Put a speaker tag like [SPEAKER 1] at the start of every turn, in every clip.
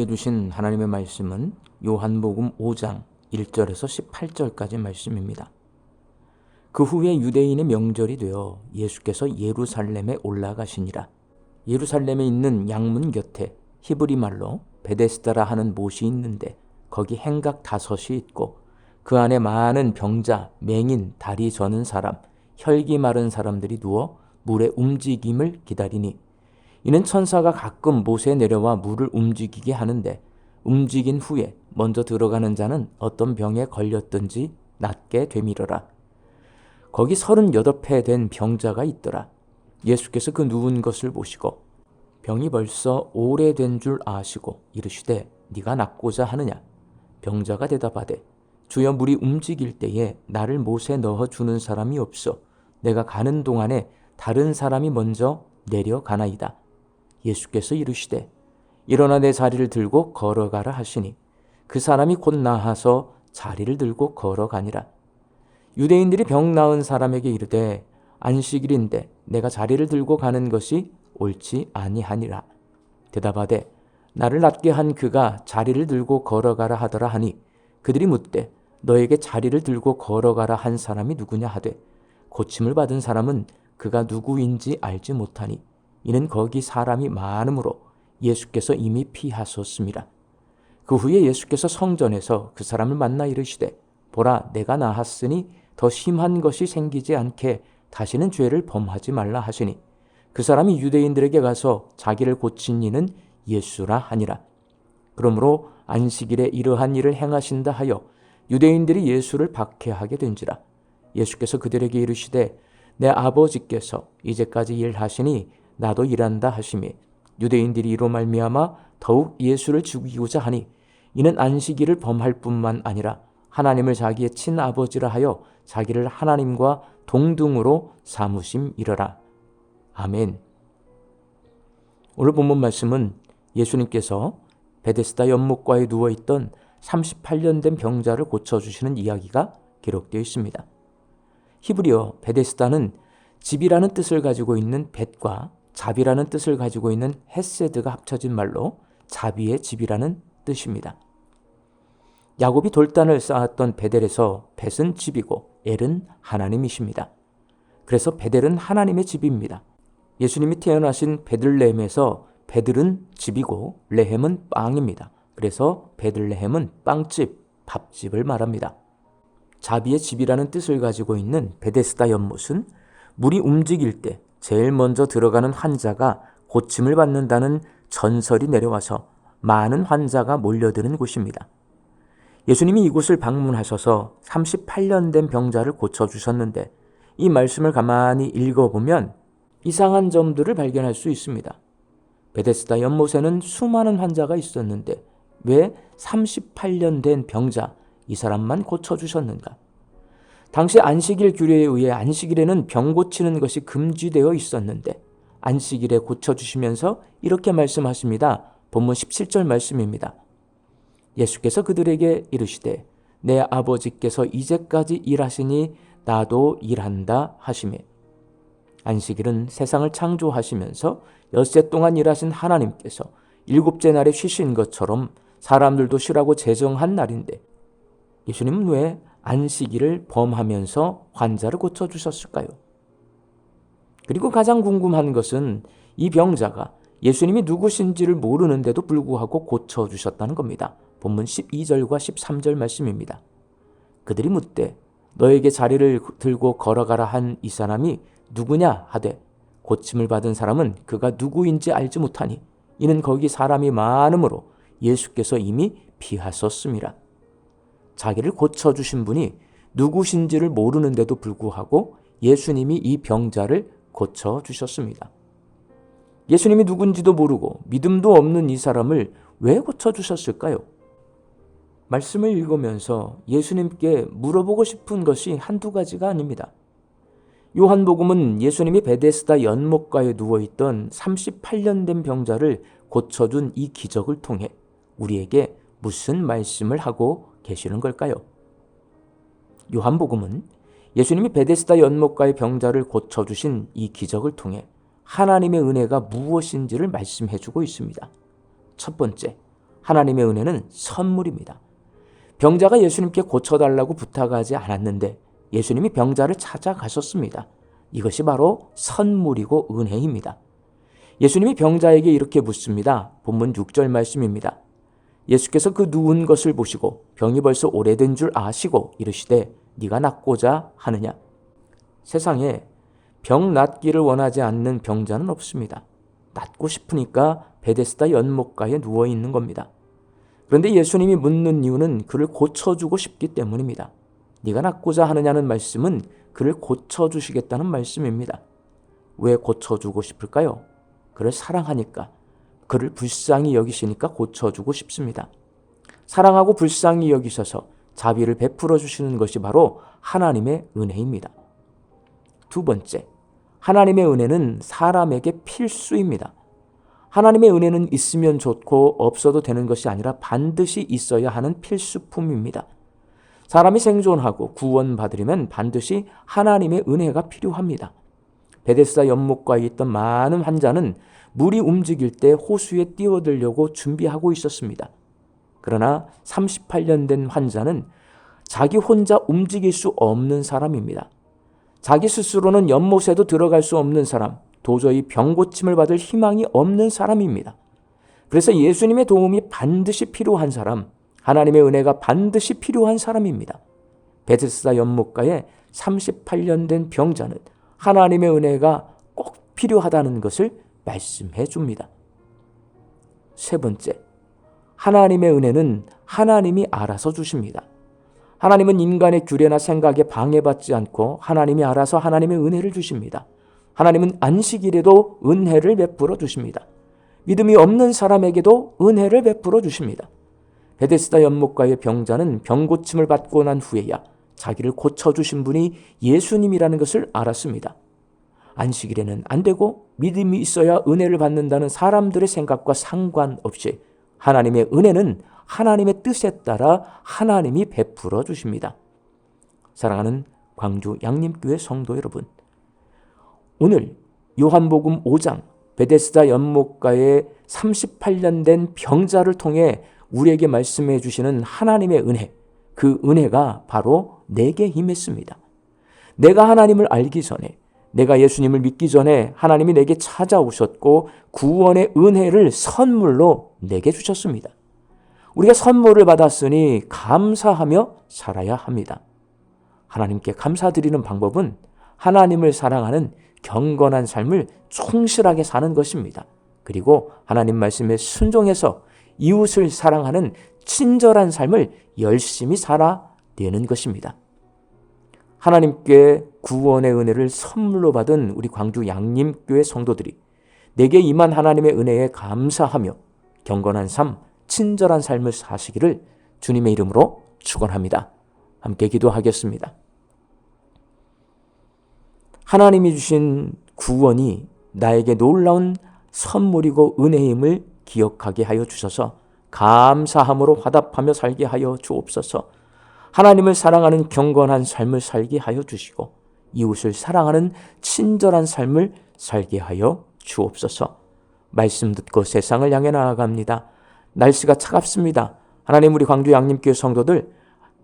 [SPEAKER 1] 우리에게 주신 하나님의 말씀은 요한복음 5장 1절에서 18절까지 말씀입니다. 그 후에 유대인의 명절이 되어 예수께서 예루살렘에 올라가시니라. 예루살렘에 있는 양문 곁에 히브리 말로 베데스다라 하는 못이 있는데 거기 행각 다섯이 있고 그 안에 많은 병자, 맹인, 다리 저는 사람, 혈기 마른 사람들이 누워 물의 움직임을 기다리니 이는 천사가 가끔 못에 내려와 물을 움직이게 하는데 움직인 후에 먼저 들어가는 자는 어떤 병에 걸렸든지 낫게 되밀어라. 거기 서른여덟 된 병자가 있더라. 예수께서 그 누운 것을 보시고 병이 벌써 오래된 줄 아시고 이르시되 네가 낫고자 하느냐 병자가 대답하되 주여 물이 움직일 때에 나를 못에 넣어 주는 사람이 없어 내가 가는 동안에 다른 사람이 먼저 내려가나이다 예수께서 이르시되 일어나 내 자리를 들고 걸어가라 하시니 그 사람이 곧 나아서 자리를 들고 걸어가니라 유대인들이 병 나은 사람에게 이르되 안식일인데 내가 자리를 들고 가는 것이 옳지 아니하니라. 대답하되 나를 낫게 한 그가 자리를 들고 걸어가라 하더라 하니 그들이 묻되 너에게 자리를 들고 걸어가라 한 사람이 누구냐 하되 고침을 받은 사람은 그가 누구인지 알지 못하니 이는 거기 사람이 많으므로 예수께서 이미 피하셨습니다. 그 후에 예수께서 성전에서 그 사람을 만나 이르시되 보라 내가 나았으니 더 심한 것이 생기지 않게 다시는 죄를 범하지 말라 하시니 그 사람이 유대인들에게 가서 자기를 고친 이는 예수라 하니라. 그러므로 안식일에 이러한 일을 행하신다 하여 유대인들이 예수를 박해하게 된지라. 예수께서 그들에게 이르시되 내 아버지께서 이제까지 일하시니 나도 일한다 하시며 유대인들이 이로 말미암아 더욱 예수를 죽이고자 하니 이는 안식일을 범할 뿐만 아니라 하나님을 자기의 친아버지라 하여 자기를 하나님과 동등으로 사무심이러라. 아멘. 오늘 본문 말씀은 예수님께서 베데스다 연못가에 누워 있던 38년 된 병자를 고쳐 주시는 이야기가 기록되어 있습니다. 히브리어 베데스다는 집이라는 뜻을 가지고 있는 벳과 잡이라는 뜻을 가지고 있는 헤세드가 합쳐진 말로 자비의 집이라는 뜻입니다. 야곱이 돌단을 쌓았던 베델에서 벳은 집이고 엘은 하나님이십니다. 그래서 베델은 하나님의 집입니다. 예수님이 태어나신 베들레헴에서 베들은 집이고 레헴은 빵입니다. 그래서 베들레헴은 빵집, 밥집을 말합니다. 자비의 집이라는 뜻을 가지고 있는 베데스다 연못은 물이 움직일 때 제일 먼저 들어가는 환자가 고침을 받는다는 전설이 내려와서 많은 환자가 몰려드는 곳입니다. 예수님이 이곳을 방문하셔서 38년 된 병자를 고쳐주셨는데 이 말씀을 가만히 읽어보면 이상한 점들을 발견할 수 있습니다. 베데스다 연못에는 수많은 환자가 있었는데 왜 38년 된 병자 이 사람만 고쳐주셨는가? 당시 안식일 규례에 의해 안식일에는 병 고치는 것이 금지되어 있었는데 안식일에 고쳐주시면서 이렇게 말씀하십니다. 본문 17절 말씀입니다. 예수께서 그들에게 이르시되 내 아버지께서 이제까지 일하시니 나도 일한다 하시며 안식일은 세상을 창조하시면서 엿새 동안 일하신 하나님께서 일곱째 날에 쉬신 것처럼 사람들도 쉬라고 제정한 날인데 예수님은 왜 안식일을 범하면서 환자를 고쳐주셨을까요? 그리고 가장 궁금한 것은 이 병자가 예수님이 누구신지를 모르는데도 불구하고 고쳐주셨다는 겁니다. 본문 12절과 13절 말씀입니다. 그들이 묻되 너에게 자리를 들고 걸어가라 한 이 사람이 누구냐 하되 고침을 받은 사람은 그가 누구인지 알지 못하니 이는 거기 사람이 많으므로 예수께서 이미 피하셨습니다. 자기를 고쳐주신 분이 누구신지를 모르는데도 불구하고 예수님이 이 병자를 고쳐주셨습니다. 예수님이 누군지도 모르고 믿음도 없는 이 사람을 왜 고쳐주셨을까요? 말씀을 읽으면서 예수님께 물어보고 싶은 것이 한두 가지가 아닙니다. 요한복음은 예수님이 베데스다 연못가에 누워있던 38년 된 병자를 고쳐준 이 기적을 통해 우리에게 무슨 말씀을 하고 계시는 걸까요? 요한복음은 예수님이 베데스다 연못가의 병자를 고쳐주신 이 기적을 통해 하나님의 은혜가 무엇인지를 말씀해 주고 있습니다. 첫 번째, 하나님의 은혜는 선물입니다. 병자가 예수님께 고쳐달라고 부탁하지 않았는데 예수님이 병자를 찾아가셨습니다. 이것이 바로 선물이고 은혜입니다. 예수님이 병자에게 이렇게 묻습니다. 본문 6절 말씀입니다. 예수께서 그 누운 것을 보시고 병이 벌써 오래된 줄 아시고 이르시되 네가 낫고자 하느냐. 세상에 병 낫기를 원하지 않는 병자는 없습니다. 낫고 싶으니까 베데스다 연못가에 누워 있는 겁니다. 그런데 예수님이 묻는 이유는 그를 고쳐주고 싶기 때문입니다. 네가 낫고자 하느냐는 말씀은 그를 고쳐주시겠다는 말씀입니다. 왜 고쳐주고 싶을까요? 그를 사랑하니까, 그를 불쌍히 여기시니까 고쳐주고 싶습니다. 사랑하고 불쌍히 여기셔서 자비를 베풀어 주시는 것이 바로 하나님의 은혜입니다. 두 번째, 하나님의 은혜는 사람에게 필수입니다. 하나님의 은혜는 있으면 좋고 없어도 되는 것이 아니라 반드시 있어야 하는 필수품입니다. 사람이 생존하고 구원받으려면 반드시 하나님의 은혜가 필요합니다. 베데스다 연못가에 있던 많은 환자는 물이 움직일 때 호수에 뛰어들려고 준비하고 있었습니다. 그러나 38년 된 환자는 자기 혼자 움직일 수 없는 사람입니다. 자기 스스로는 연못에도 들어갈 수 없는 사람, 도저히 병 고침을 받을 희망이 없는 사람입니다. 그래서 예수님의 도움이 반드시 필요한 사람, 하나님의 은혜가 반드시 필요한 사람입니다. 베데스다 연못가에 38년 된 병자는 하나님의 은혜가 꼭 필요하다는 것을 말씀해 줍니다. 세 번째, 하나님의 은혜는 하나님이 알아서 주십니다. 하나님은 인간의 규례나 생각에 방해받지 않고 하나님이 알아서 하나님의 은혜를 주십니다. 하나님은 안식일에도 은혜를 베풀어 주십니다. 믿음이 없는 사람에게도 은혜를 베풀어 주십니다. 베데스다 연못가의 병자는 병 고침을 받고 난 후에야 자기를 고쳐 주신 분이 예수님이라는 것을 알았습니다. 안식일에는 안 되고 믿음이 있어야 은혜를 받는다는 사람들의 생각과 상관없이 하나님의 은혜는 하나님의 뜻에 따라 하나님이 베풀어 주십니다. 사랑하는 광주 양림교회 성도 여러분, 오늘 요한복음 5장 베데스다 연못가에 38년 된 병자를 통해 우리에게 말씀해 주시는 하나님의 은혜, 그 은혜가 바로 내게 임했습니다. 내가 하나님을 알기 전에, 내가 예수님을 믿기 전에 하나님이 내게 찾아오셨고 구원의 은혜를 선물로 내게 주셨습니다. 우리가 선물을 받았으니 감사하며 살아야 합니다. 하나님께 감사드리는 방법은 하나님을 사랑하는 경건한 삶을 충실하게 사는 것입니다. 그리고 하나님 말씀에 순종해서 이웃을 사랑하는 친절한 삶을 열심히 살아내는 것입니다. 하나님께 구원의 은혜를 선물로 받은 우리 광주 양림교회 성도들이 내게 임한 하나님의 은혜에 감사하며 경건한 삶, 친절한 삶을 사시기를 주님의 이름으로 축원합니다. 함께 기도하겠습니다. 하나님이 주신 구원이 나에게 놀라운 선물이고 은혜임을 기억하게 하여 주셔서 감사함으로 화답하며 살게 하여 주옵소서. 하나님을 사랑하는 경건한 삶을 살게 하여 주시고 이웃을 사랑하는 친절한 삶을 살게 하여 주옵소서. 말씀 듣고 세상을 향해 나아갑니다. 날씨가 차갑습니다. 하나님 우리 광주 양림교회 성도들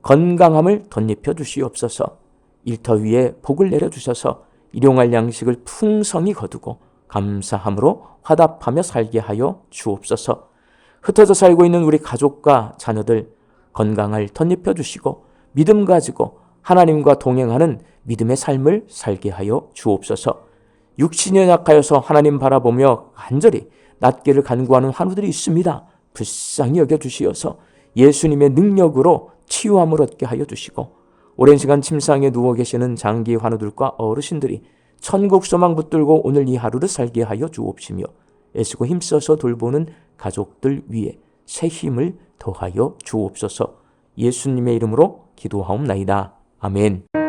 [SPEAKER 1] 건강함을 덧입혀 주시옵소서. 일터 위에 복을 내려 주셔서 일용할 양식을 풍성히 거두고 감사함으로 화답하며 살게 하여 주옵소서. 흩어져 살고 있는 우리 가족과 자녀들 건강을 덧입혀 주시고 믿음 가지고 하나님과 동행하는 믿음의 삶을 살게 하여 주옵소서. 육신이 약하여서 하나님 바라보며 간절히 낫기를 간구하는 환우들이 있습니다. 불쌍히 여겨 주시어서 예수님의 능력으로 치유함을 얻게 하여 주시고 오랜 시간 침상에 누워 계시는 장기 환우들과 어르신들이 천국 소망 붙들고 오늘 이 하루를 살게 하여 주옵시며 애쓰고 힘써서 돌보는 가족들 위에 새 힘을 더하여 주옵소서 예수님의 이름으로 기도하옵나이다. 아멘.